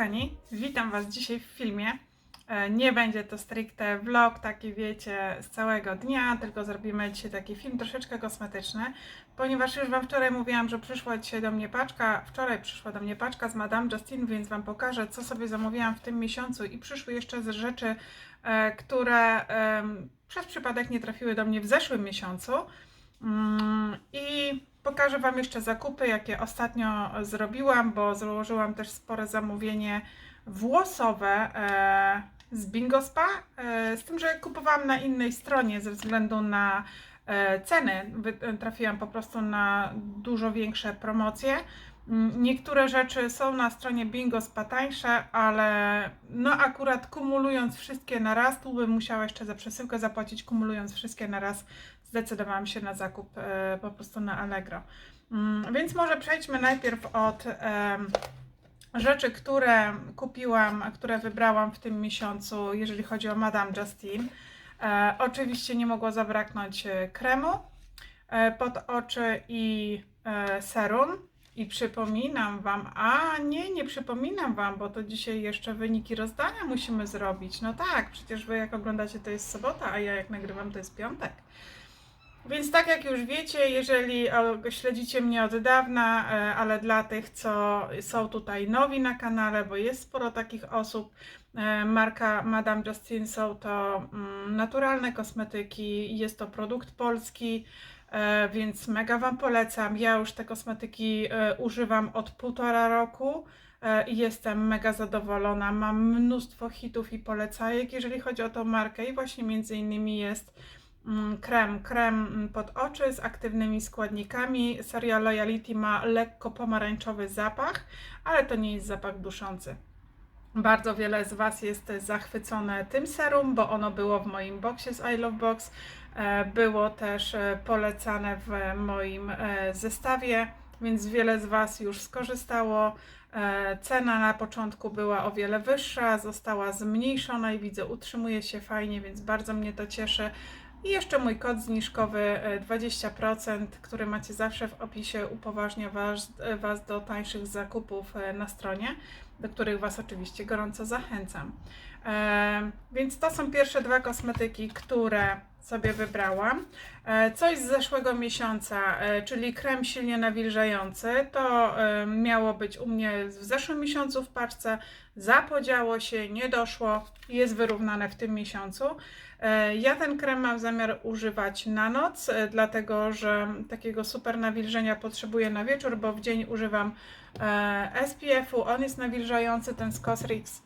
kochani, witam Was dzisiaj w filmie. E, Nie będzie to stricte vlog, taki wiecie, z całego dnia, tylko zrobimy dzisiaj taki film troszeczkę kosmetyczny, ponieważ już Wam wczoraj mówiłam, że przyszła dzisiaj do mnie paczka, wczoraj przyszła do mnie paczka z Madame Justine, więc Wam pokażę, co sobie zamówiłam w tym miesiącu i przyszły jeszcze z rzeczy, e, które przez przypadek nie trafiły do mnie w zeszłym miesiącu. Mm, I pokażę Wam jeszcze zakupy, jakie ostatnio zrobiłam, bo złożyłam też spore zamówienie włosowe e, z Bingo Spa. E, z tym, że kupowałam na innej stronie ze względu na e, ceny. Trafiłam po prostu na dużo większe promocje. Mm, Niektóre rzeczy są na stronie Bingo Spa tańsze, ale no akurat kumulując wszystkie na raz, tu bym musiała jeszcze za przesyłkę zapłacić, kumulując wszystkie na raz, zdecydowałam się na zakup e, po prostu na Allegro. Mm, Więc może przejdźmy najpierw od rzeczy, które kupiłam, które wybrałam w tym miesiącu, jeżeli chodzi o Madame Justine. E, oczywiście nie mogło zabraknąć e, kremu pod oczy i serum. I przypominam Wam, a nie, nie przypominam Wam, bo to dzisiaj jeszcze wyniki rozdania musimy zrobić. No tak, przecież Wy jak oglądacie to jest sobota, a ja jak nagrywam to jest piątek. Więc tak jak już wiecie, jeżeli o, śledzicie mnie od dawna, e, ale dla tych, co są tutaj nowi na kanale, bo jest sporo takich osób, e, marka Madame Justine są to mm, naturalne kosmetyki, jest to produkt polski, e, więc mega Wam polecam. Ja już te kosmetyki e, używam od półtora roku e, i jestem mega zadowolona. Mam mnóstwo hitów i polecajek, jeżeli chodzi o tą markę i właśnie między innymi jest krem, krem mm, pod oczy z aktywnymi składnikami. Seria Loyalty ma lekko pomarańczowy zapach, ale to nie jest zapach duszący. Bardzo wiele z Was jest zachwycone tym serum, bo ono było w moim boxie z I Love Box. E, Było też e, polecane w moim e, zestawie, więc wiele z Was już skorzystało. Cena na początku była o wiele wyższa, została zmniejszona i widzę, utrzymuje się fajnie, więc bardzo mnie to cieszy. I jeszcze mój kod zniżkowy e, 20%, który macie zawsze w opisie, upoważnia Was, e, was do tańszych zakupów e, na stronie, do których Was oczywiście gorąco zachęcam. E, Więc to są pierwsze dwa kosmetyki, które sobie wybrałam. E, Coś z zeszłego miesiąca, e, czyli krem silnie nawilżający, to e, miało być u mnie w zeszłym miesiącu w paczce, zapodziało się, nie doszło, jest wyrównane w tym miesiącu. E, Ja ten krem mam zamiar używać na noc, e, dlatego że takiego super nawilżenia potrzebuję na wieczór, bo w dzień używam SPF-u, on jest nawilżający, ten z Cosrx,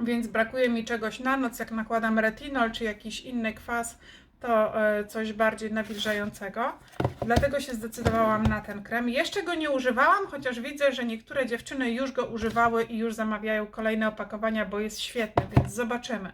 więc brakuje mi czegoś na noc, jak nakładam retinol czy jakiś inny kwas, to e, coś bardziej nawilżającego. Dlatego się zdecydowałam na ten krem. Jeszcze go nie używałam, chociaż widzę, że niektóre dziewczyny już go używały i już zamawiają kolejne opakowania, bo jest świetny, więc zobaczymy.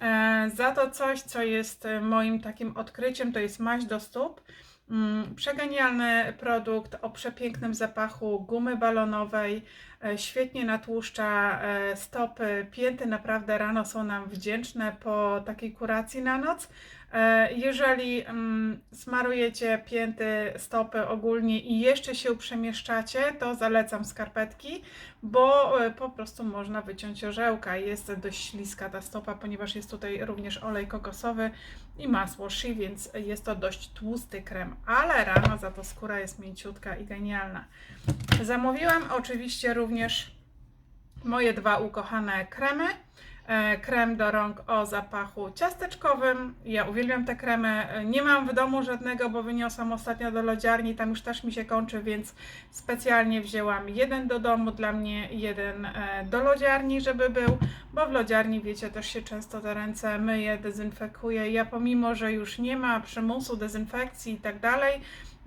E, Za to coś, co jest e, moim takim odkryciem, to jest maść do stóp. Mm, Przegenialny produkt o przepięknym zapachu gumy balonowej, e, świetnie natłuszcza e, stopy, pięty naprawdę rano są nam wdzięczne po takiej kuracji na noc. E, Jeżeli mm, smarujecie pięty, stopy ogólnie i jeszcze się przemieszczacie, to zalecam skarpetki, bo e, po prostu można wyciąć orzełka. Jest dość śliska ta stopa, ponieważ jest tutaj również olej kokosowy i masło shea, więc jest to dość tłusty krem, ale rano za to skóra jest mięciutka i genialna. Zamówiłam oczywiście również moje dwa ukochane kremy. E, Krem do rąk o zapachu ciasteczkowym. Ja uwielbiam te kremy. E, Nie mam w domu żadnego, bo wyniosłam ostatnio do lodziarni. Tam już też mi się kończy, więc specjalnie wzięłam jeden do domu dla mnie, jeden e, do lodziarni, żeby był, bo w lodziarni, wiecie, też się często te ręce myję, dezynfekuję. Ja pomimo, że już nie ma przymusu dezynfekcji i tak dalej,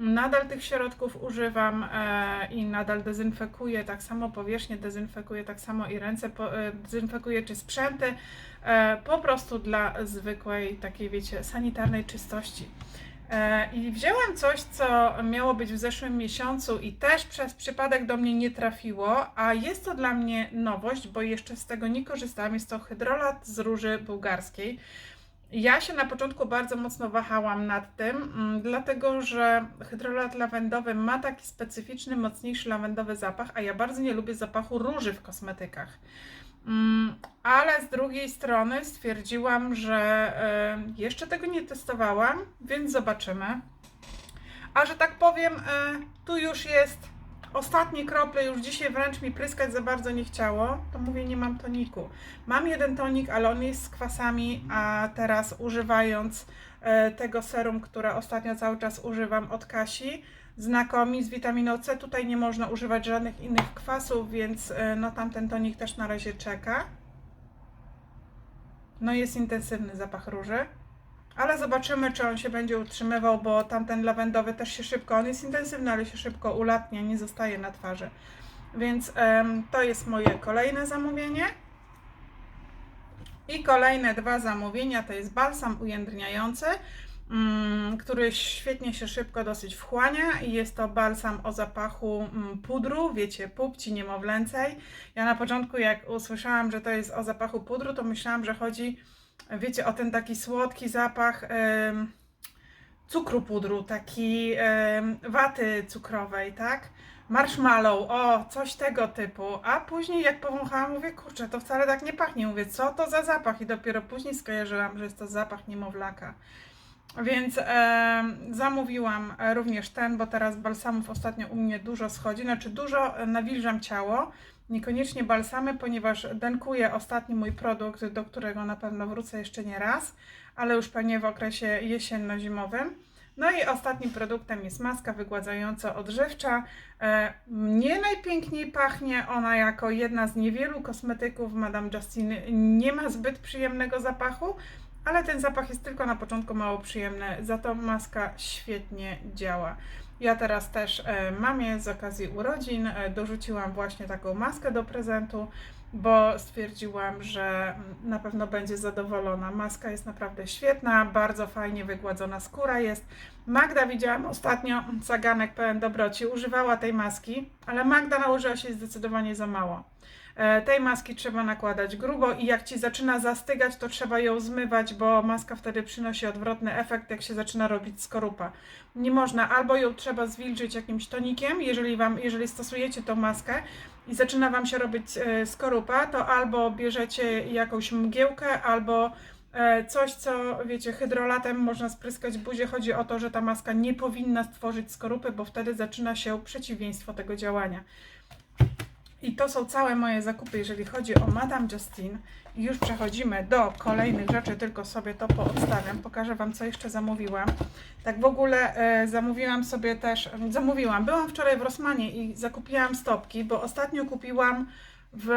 Nadal tych środków używam e, i nadal dezynfekuję, tak samo powierzchnię dezynfekuję, tak samo i ręce e, dezynfekuję czy sprzęty, e, po prostu dla zwykłej takiej, wiecie, sanitarnej czystości. I wzięłam coś, co miało być w zeszłym miesiącu i też przez przypadek do mnie nie trafiło, a jest to dla mnie nowość, bo jeszcze z tego nie korzystałam. Jest to hydrolat z róży bułgarskiej. Ja się na początku bardzo mocno wahałam nad tym, mm, dlatego że hydrolat lawendowy ma taki specyficzny, mocniejszy lawendowy zapach, a ja bardzo nie lubię zapachu róży w kosmetykach. Mm, Ale z drugiej strony stwierdziłam, że e, jeszcze tego nie testowałam, więc zobaczymy. A że tak powiem, e, tu już jest ostatnie krople, już dzisiaj wręcz mi pryskać za bardzo nie chciało, to mówię, nie mam toniku. Mam jeden tonik, ale on jest z kwasami, a teraz używając e, tego serum, które ostatnio cały czas używam od Kasi, znakomi z witaminą C, tutaj nie można używać żadnych innych kwasów, więc e, no tamten tonik też na razie czeka. No jest intensywny zapach róży. Ale zobaczymy, czy on się będzie utrzymywał, bo tamten lawendowy też się szybko, on jest intensywny, ale się szybko ulatnia, nie zostaje na twarzy. Więc em, to jest moje kolejne zamówienie. I kolejne dwa zamówienia to jest balsam ujędrniający, mm, który świetnie się szybko dosyć wchłania i jest to balsam o zapachu mm, pudru, wiecie, pupci niemowlęcej. Ja na początku jak usłyszałam, że to jest o zapachu pudru, to myślałam, że chodzi wiecie, o ten taki słodki zapach cukru pudru, taki waty cukrowej, tak? Marshmallow, o, coś tego typu. A później jak powąchałam, mówię, kurczę, to wcale tak nie pachnie. Mówię, co to za zapach? I dopiero później skojarzyłam, że jest to zapach niemowlaka. Więc em, zamówiłam e, również ten, bo teraz balsamów ostatnio u mnie dużo schodzi, znaczy dużo e, nawilżam ciało, niekoniecznie balsamy, ponieważ denkuję ostatni mój produkt, do którego na pewno wrócę jeszcze nie raz, ale już pewnie w okresie jesienno-zimowym. No i ostatnim produktem jest maska wygładzająco odżywcza. E, Nie najpiękniej pachnie ona jako jedna z niewielu kosmetyków Madame Justine. Nie ma zbyt przyjemnego zapachu, ale ten zapach jest tylko na początku mało przyjemny, za to maska świetnie działa. Ja teraz też e, mamie z okazji urodzin e, dorzuciłam właśnie taką maskę do prezentu, bo stwierdziłam, że mm, na pewno będzie zadowolona. Maska jest naprawdę świetna, bardzo fajnie wygładzona skóra jest. Magda widziałam ostatnio, Saganek pełen dobroci, używała tej maski, ale Magda nałożyła się zdecydowanie za mało. E, Tej maski trzeba nakładać grubo i jak ci zaczyna zastygać, to trzeba ją zmywać, bo maska wtedy przynosi odwrotny efekt, jak się zaczyna robić skorupa. Nie można, albo ją trzeba zwilżyć jakimś tonikiem, jeżeli, wam, jeżeli stosujecie tą maskę i zaczyna Wam się robić e, skorupa, to albo bierzecie jakąś mgiełkę, albo e, coś, co wiecie, hydrolatem można spryskać buzię. Chodzi o to, że ta maska nie powinna stworzyć skorupy, bo wtedy zaczyna się przeciwieństwo tego działania. I to są całe moje zakupy, jeżeli chodzi o Madame Justine. I już przechodzimy do kolejnych rzeczy, tylko sobie to poodstawiam. Pokażę Wam, co jeszcze zamówiłam. Tak w ogóle e, zamówiłam sobie też, zamówiłam, byłam wczoraj w Rosmanie i zakupiłam stopki, bo ostatnio kupiłam w,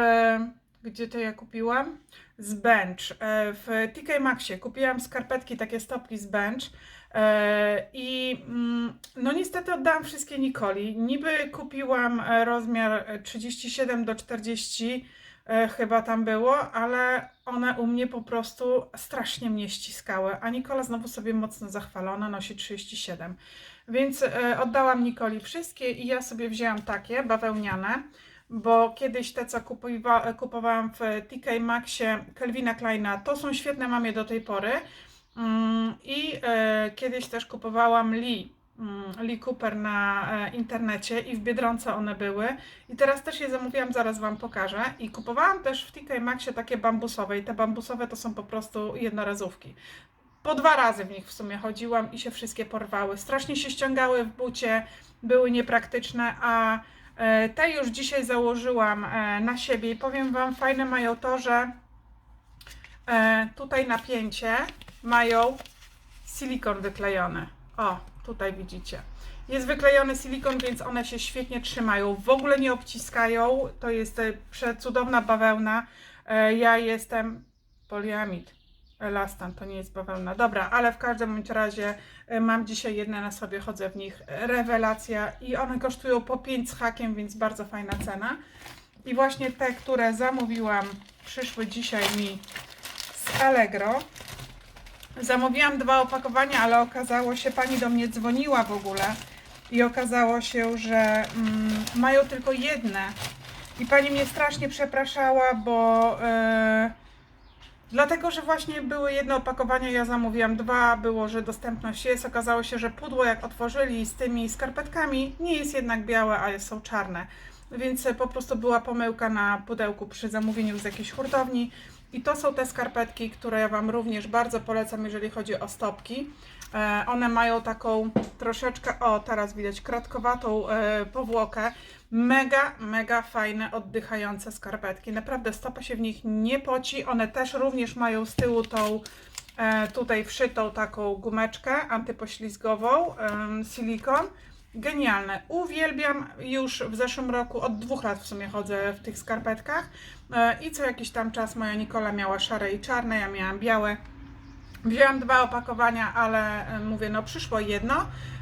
gdzie to ja kupiłam? Z Bench. E, w TK Maxie kupiłam skarpetki, takie stopki z Bench. E, I mm, no niestety oddałam wszystkie Nikoli. Niby kupiłam e, rozmiar e, 37 do 40, e, chyba tam było, ale one u mnie po prostu strasznie mnie ściskały. A Nikola znowu sobie mocno zachwalona, nosi 37. Więc e, oddałam Nikoli wszystkie i ja sobie wzięłam takie bawełniane, bo kiedyś te, co kupiwa, kupowałam w TK Maxie Kelvina Kleina, to są świetne, mam je do tej pory. Mm, I e, kiedyś też kupowałam Lee, mm, Lee Cooper na e, internecie i w Biedronce one były. I teraz też je zamówiłam, zaraz Wam pokażę. I kupowałam też w TK Maxie takie bambusowe i te bambusowe to są po prostu jednorazówki. Po dwa razy w nich w sumie chodziłam i się wszystkie porwały. Strasznie się ściągały w bucie, były niepraktyczne, a e, te już dzisiaj założyłam na siebie i powiem Wam, fajne mają to, że tutaj napięcie mają silikon wyklejony. O, tutaj widzicie. Jest wyklejony silikon, więc one się świetnie trzymają. W ogóle nie obciskają. To jest e, przecudowna bawełna. E, Ja jestem poliamid. Elastan to nie jest bawełna. Dobra, ale w każdym razie e, mam dzisiaj jedne na sobie, chodzę w nich. Rewelacja i one kosztują po 5 z hakiem, więc bardzo fajna cena. I właśnie te, które zamówiłam, przyszły dzisiaj mi z Allegro. Zamówiłam dwa opakowania, ale okazało się, pani do mnie dzwoniła w ogóle i okazało się, że mm, mają tylko jedne. I pani mnie strasznie przepraszała, bo e, Dlatego, że właśnie były jedne opakowania, ja zamówiłam dwa, było, że dostępność jest. Okazało się, że pudło jak otworzyli z tymi skarpetkami nie jest jednak białe, a są czarne. Więc po prostu była pomyłka na pudełku przy zamówieniu z jakiejś hurtowni. I to są te skarpetki, które ja Wam również bardzo polecam, jeżeli chodzi o stopki. E, One mają taką troszeczkę, o teraz widać, kratkowatą e, powłokę. Mega, mega fajne, oddychające skarpetki. Naprawdę stopa się w nich nie poci. One też również mają z tyłu tą e, tutaj wszytą taką gumeczkę antypoślizgową, silikon. Genialne. Uwielbiam już w zeszłym roku, od dwóch lat w sumie chodzę w tych skarpetkach i co jakiś tam czas moja Nikola miała szare i czarne, ja miałam białe. Wzięłam dwa opakowania, ale e, mówię, no przyszło jedno.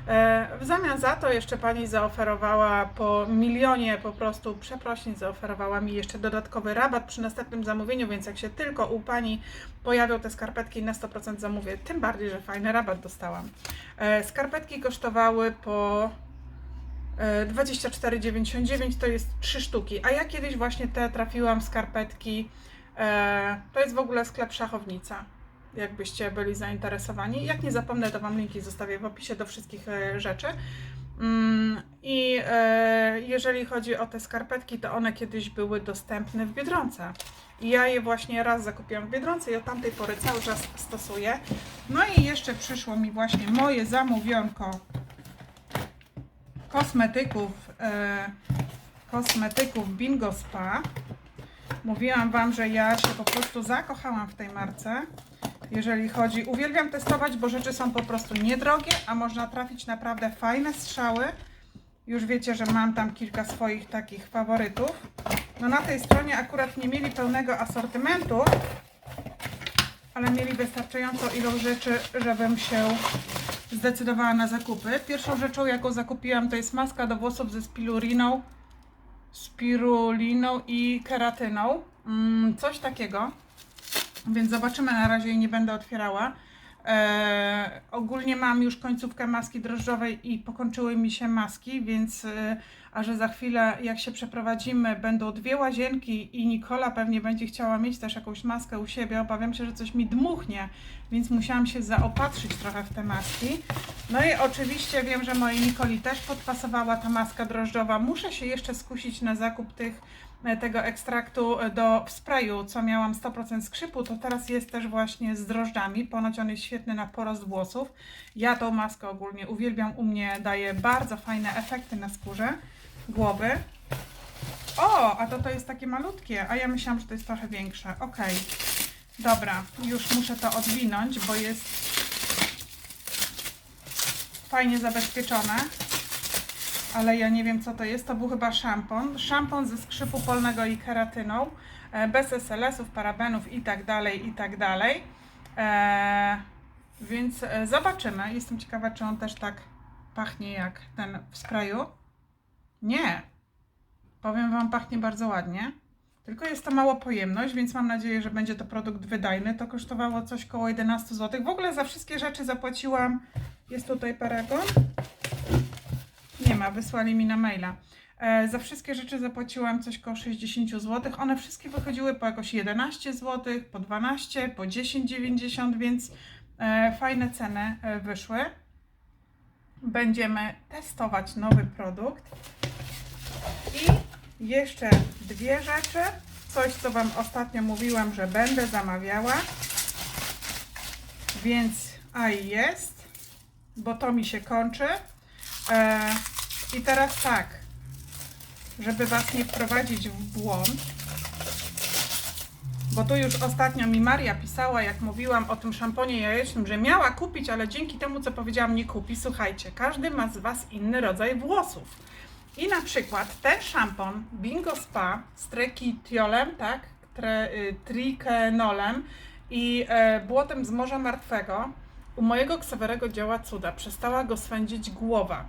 E, W zamian za to jeszcze pani zaoferowała po milionie po prostu przeprosin, zaoferowała mi jeszcze dodatkowy rabat przy następnym zamówieniu, więc jak się tylko u pani pojawią te skarpetki na 100% zamówię, tym bardziej, że fajny rabat dostałam. E, Skarpetki kosztowały po e, 24,99 to jest 3 sztuki, a ja kiedyś właśnie te trafiłam skarpetki, e, to jest w ogóle sklep Szachownica jakbyście byli zainteresowani. Jak nie zapomnę, to Wam linki zostawię w opisie do wszystkich e, rzeczy. Mm, I e, jeżeli chodzi o te skarpetki, to one kiedyś były dostępne w Biedronce. I ja je właśnie raz zakupiłam w Biedronce i od tamtej pory cały czas stosuję. No i jeszcze przyszło mi właśnie moje zamówionko kosmetyków, e, kosmetyków Bingo Spa. Mówiłam Wam, że ja się po prostu zakochałam w tej marce. Jeżeli chodzi, uwielbiam testować, bo rzeczy są po prostu niedrogie, a można trafić naprawdę fajne strzały. Już wiecie, że mam tam kilka swoich takich faworytów. No na tej stronie akurat nie mieli pełnego asortymentu, ale mieli wystarczającą ilość rzeczy, żebym się zdecydowała na zakupy. Pierwszą rzeczą, jaką zakupiłam, to jest maska do włosów ze spiruliną, spiruliną i keratyną. Mm, coś takiego. Więc zobaczymy, na razie jej nie będę otwierała. E, ogólnie mam już końcówkę maski drożdżowej i pokończyły mi się maski, więc e, a że za chwilę jak się przeprowadzimy będą dwie łazienki i Nikola pewnie będzie chciała mieć też jakąś maskę u siebie, obawiam się, że coś mi dmuchnie, więc musiałam się zaopatrzyć trochę w te maski. No i oczywiście wiem, że mojej Nikoli też podpasowała ta maska drożdżowa. Muszę się jeszcze skusić na zakup tych e, tego ekstraktu e, do w sprayu, co miałam 100% skrzypu, to teraz jest też właśnie z drożdżami. Ponoć on jest świetny na porost włosów. Ja tą maskę ogólnie uwielbiam, u mnie daje bardzo fajne efekty na skórze głowy. O, a to to jest takie malutkie, a ja myślałam, że to jest trochę większe. Okej, dobra, już muszę to odwinąć, bo jest fajnie zabezpieczone ale ja nie wiem co to jest. To był chyba szampon. Szampon ze skrzypu polnego i keratyną, e, bez SLS-ów, parabenów i tak dalej, i tak dalej. E, więc e, zobaczymy. Jestem ciekawa, czy on też tak pachnie jak ten w sprayu. Nie. Powiem Wam, pachnie bardzo ładnie. Tylko jest to mała pojemność, więc mam nadzieję, że będzie to produkt wydajny. To kosztowało coś koło 11 zł. W ogóle za wszystkie rzeczy zapłaciłam. Jest tutaj paragon. Nie ma, wysłali mi na maila. E, za wszystkie rzeczy zapłaciłam coś koło 60 zł. One wszystkie wychodziły po jakoś 11 zł, po 12, po 10,90, więc e, fajne ceny e, wyszły. Będziemy testować nowy produkt. I jeszcze dwie rzeczy. Coś, co Wam ostatnio mówiłam, że będę zamawiała. Więc a i jest, bo to mi się kończy. E, I teraz tak, żeby Was nie wprowadzić w błąd, bo tu już ostatnio mi Maria pisała, jak mówiłam o tym szamponie jajecznym, że miała kupić, ale dzięki temu, co powiedziałam, nie kupi. Słuchajcie, każdy ma z Was inny rodzaj włosów. I na przykład ten szampon Bingo Spa z trekitiolem, tak, tre, y, trikenolem i e, błotem z Morza Martwego u mojego ksawerego działa cuda. Przestała go swędzić głowa.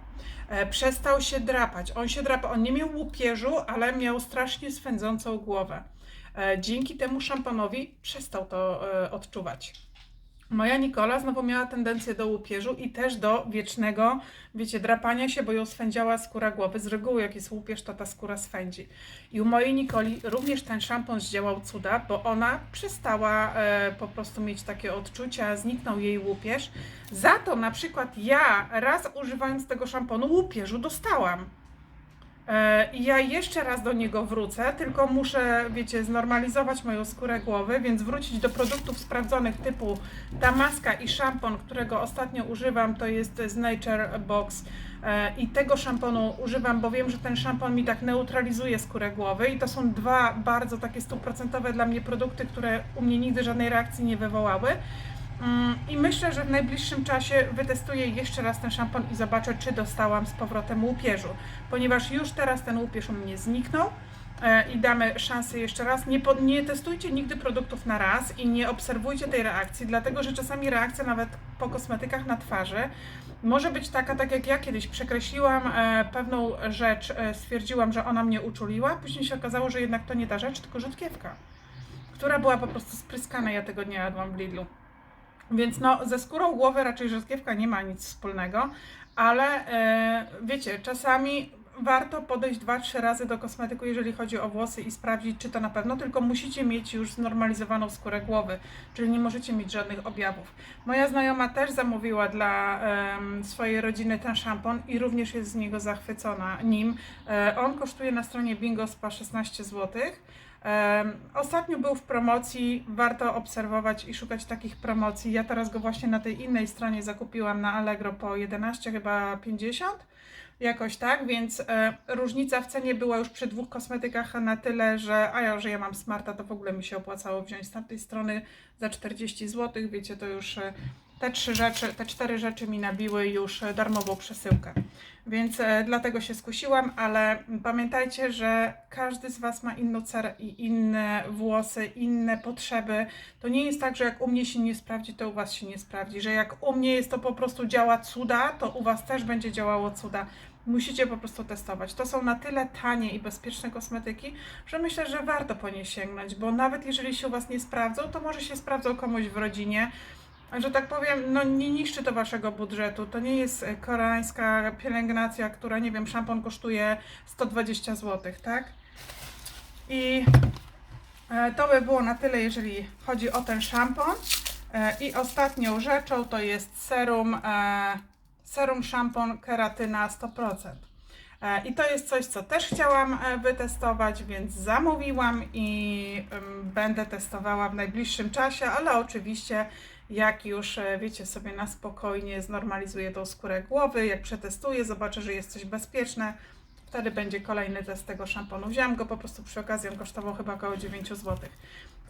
E, przestał się drapać. On się drapał. On nie miał łupieżu, ale miał strasznie swędzącą głowę. E, dzięki temu szamponowi przestał to e, odczuwać. Moja Nikola znowu miała tendencję do łupieżu i też do wiecznego, wiecie, drapania się, bo ją swędziała skóra głowy. Z reguły jak jest łupież, to ta skóra swędzi. I u mojej Nikoli również ten szampon zdziałał cuda, bo ona przestała e, po prostu mieć takie odczucia, zniknął jej łupież. Za to na przykład ja raz używając tego szamponu łupieżu dostałam. E, I ja jeszcze raz do niego wrócę, tylko muszę, wiecie, znormalizować moją skórę głowy, więc wrócić do produktów sprawdzonych typu ta maska i szampon, którego ostatnio używam, to jest z Nature Box. E, I tego szamponu używam, bo wiem, że ten szampon mi tak neutralizuje skórę głowy. I to są dwa bardzo takie stuprocentowe dla mnie produkty, które u mnie nigdy żadnej reakcji nie wywołały. Mm, I myślę, że w najbliższym czasie wytestuję jeszcze raz ten szampon i zobaczę, czy dostałam z powrotem łupieżu, ponieważ już teraz ten łupież u mnie zniknął e, i damy szansę jeszcze raz. Nie, po, nie testujcie nigdy produktów na raz i nie obserwujcie tej reakcji, dlatego że czasami reakcja nawet po kosmetykach na twarzy może być taka, tak jak ja kiedyś przekreśliłam e, pewną rzecz, e, stwierdziłam, że ona mnie uczuliła, później się okazało, że jednak to nie ta rzecz, tylko rzutkiewka, która była po prostu spryskana, ja tego nie jadłam w Lidlu. Więc no, ze skórą głowy raczej rzodkiewka nie ma nic wspólnego, ale e, wiecie, czasami warto podejść dwa, trzy razy do kosmetyku, jeżeli chodzi o włosy i sprawdzić, czy to na pewno, tylko musicie mieć już znormalizowaną skórę głowy, czyli nie możecie mieć żadnych objawów. Moja znajoma też zamówiła dla swojej rodziny ten szampon i również jest z niego zachwycona nim. E, on kosztuje na stronie Bingo Spa 16 złotych. Ostatnio był w promocji, warto obserwować i szukać takich promocji. Ja teraz go właśnie na tej innej stronie zakupiłam na Allegro po 11 chyba 50. Jakoś tak, więc e, różnica w cenie była już przy dwóch kosmetykach na tyle, że a ja, że ja mam smarta, to w ogóle mi się opłacało wziąć z tamtej strony za 40 zł. Wiecie, to już e, te trzy rzeczy, te cztery rzeczy mi nabiły już darmową przesyłkę. Więc e, dlatego się skusiłam, ale pamiętajcie, że każdy z Was ma inną cerę i inne włosy, inne potrzeby. To nie jest tak, że jak u mnie się nie sprawdzi, to u Was się nie sprawdzi. Że jak u mnie jest to po prostu działa cuda, to u Was też będzie działało cuda. Musicie po prostu testować. To są na tyle tanie i bezpieczne kosmetyki, że myślę, że warto po nie sięgnąć, bo nawet jeżeli się u Was nie sprawdzą, to może się sprawdzą komuś w rodzinie że tak powiem, no nie niszczy to waszego budżetu. To nie jest e, koreańska pielęgnacja, która, nie wiem, szampon kosztuje 120 zł, tak? I e, to by było na tyle, jeżeli chodzi o ten szampon. E, I ostatnią rzeczą to jest serum, serum szampon keratyna 100%. E, I to jest coś, co też chciałam wytestować, więc zamówiłam i będę testowała w najbliższym czasie, ale oczywiście jak już, e, wiecie, sobie na spokojnie znormalizuję tą skórę głowy, jak przetestuję, zobaczę, że jest coś bezpieczne, wtedy będzie kolejny test tego szamponu. Wziąłam go po prostu przy okazji, on kosztował chyba około 9 zł.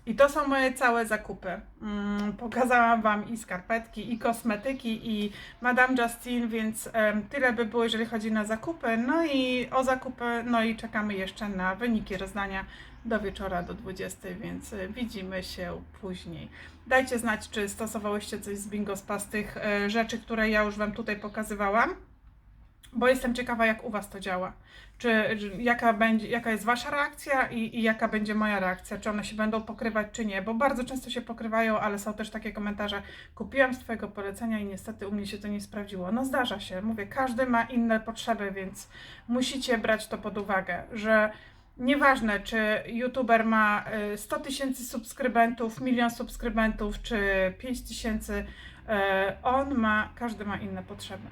I to są moje całe zakupy. Mm, pokazałam Wam i skarpetki, i kosmetyki, i Madame Justine, więc tyle by było, jeżeli chodzi na zakupy. No i o zakupy, no i czekamy jeszcze na wyniki rozdania do wieczora, do 20, więc y, widzimy się później. Dajcie znać, czy stosowałyście coś z Bingo z tych e, rzeczy, które ja już Wam tutaj pokazywałam bo jestem ciekawa, jak u Was to działa. Czy, czy jaka, będzie, jaka jest Wasza reakcja i, i jaka będzie moja reakcja? Czy one się będą pokrywać, czy nie? Bo bardzo często się pokrywają, ale są też takie komentarze. Kupiłam z Twojego polecenia i niestety u mnie się to nie sprawdziło. No zdarza się. Mówię, każdy ma inne potrzeby, więc musicie brać to pod uwagę, że nieważne, czy youtuber ma y, 100 tysięcy subskrybentów, milion subskrybentów, czy 5 tysięcy, y, on ma, każdy ma inne potrzeby.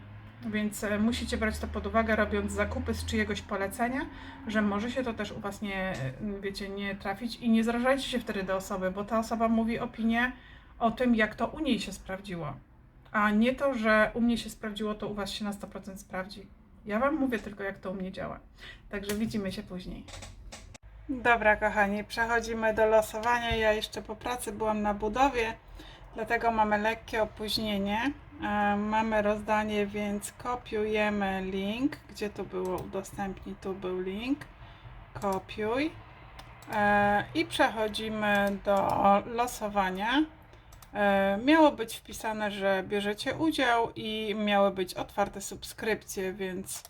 Więc e, musicie brać to pod uwagę, robiąc zakupy z czyjegoś polecenia, że może się to też u Was nie, e, wiecie, nie trafić i nie zrażajcie się wtedy do osoby, bo ta osoba mówi opinię o tym, jak to u niej się sprawdziło. A nie to, że u mnie się sprawdziło, to u Was się na 100% sprawdzi. Ja Wam mówię tylko, jak to u mnie działa. Także widzimy się później. Dobra, kochani, przechodzimy do losowania. Ja jeszcze po pracy byłam na budowie, dlatego mamy lekkie opóźnienie. E, Mamy rozdanie, więc kopiujemy link. Gdzie to było? Udostępnij, tu był link. Kopiuj. E, I przechodzimy do losowania. E, Miało być wpisane, że bierzecie udział i miały być otwarte subskrypcje, więc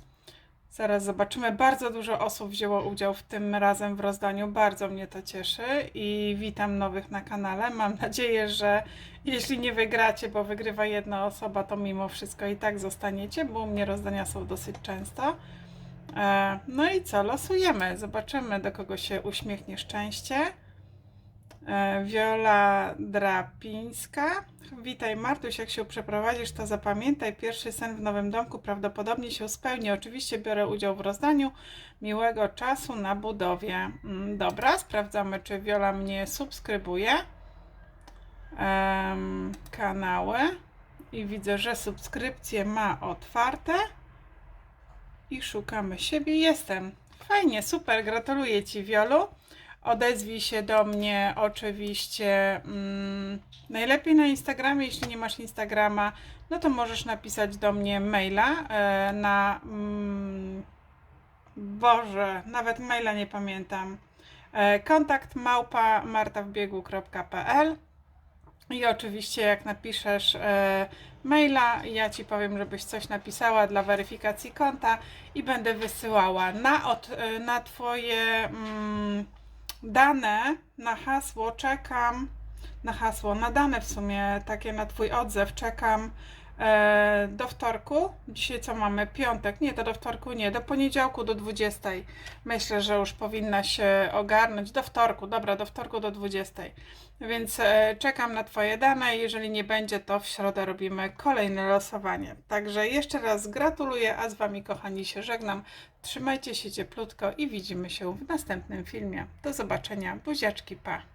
Zaraz zobaczymy. Bardzo dużo osób wzięło udział w tym razem w rozdaniu. Bardzo mnie to cieszy i witam nowych na kanale. Mam nadzieję, że jeśli nie wygracie, bo wygrywa jedna osoba, to mimo wszystko i tak zostaniecie, bo u mnie rozdania są dosyć często. E, No i co? Losujemy. Zobaczymy, do kogo się uśmiechnie szczęście. E, Wiola Drapińska. Witaj Martuś, jak się przeprowadzisz, to zapamiętaj, pierwszy sen w nowym domku prawdopodobnie się spełni. Oczywiście biorę udział w rozdaniu. Miłego czasu na budowie. Mm, Dobra, sprawdzamy, czy Wiola mnie subskrybuje. Em, kanały. I widzę, że subskrypcje ma otwarte. I szukamy siebie. Jestem. Fajnie, super, gratuluję Ci Wiolu. Odezwij się do mnie oczywiście mm, najlepiej na Instagramie. Jeśli nie masz Instagrama, no to możesz napisać do mnie maila e, na. Mm, Boże, nawet maila nie pamiętam. E, kontakt małpa martawbiegu.pl i oczywiście jak napiszesz e, maila, ja Ci powiem, żebyś coś napisała dla weryfikacji konta i będę wysyłała na, od, e, na Twoje mm, dane, na hasło czekam, na hasło, na dane w sumie, takie na Twój odzew czekam do wtorku. Dzisiaj co mamy? Piątek. Nie, to do wtorku nie, do poniedziałku do 20. Myślę, że już powinna się ogarnąć. Do wtorku, dobra, do wtorku do 20. Więc e, czekam na Twoje dane. Jeżeli nie będzie, to w środę robimy kolejne losowanie. Także jeszcze raz gratuluję, a z Wami, kochani, się żegnam. Trzymajcie się cieplutko i widzimy się w następnym filmie. Do zobaczenia. Buziaczki, pa!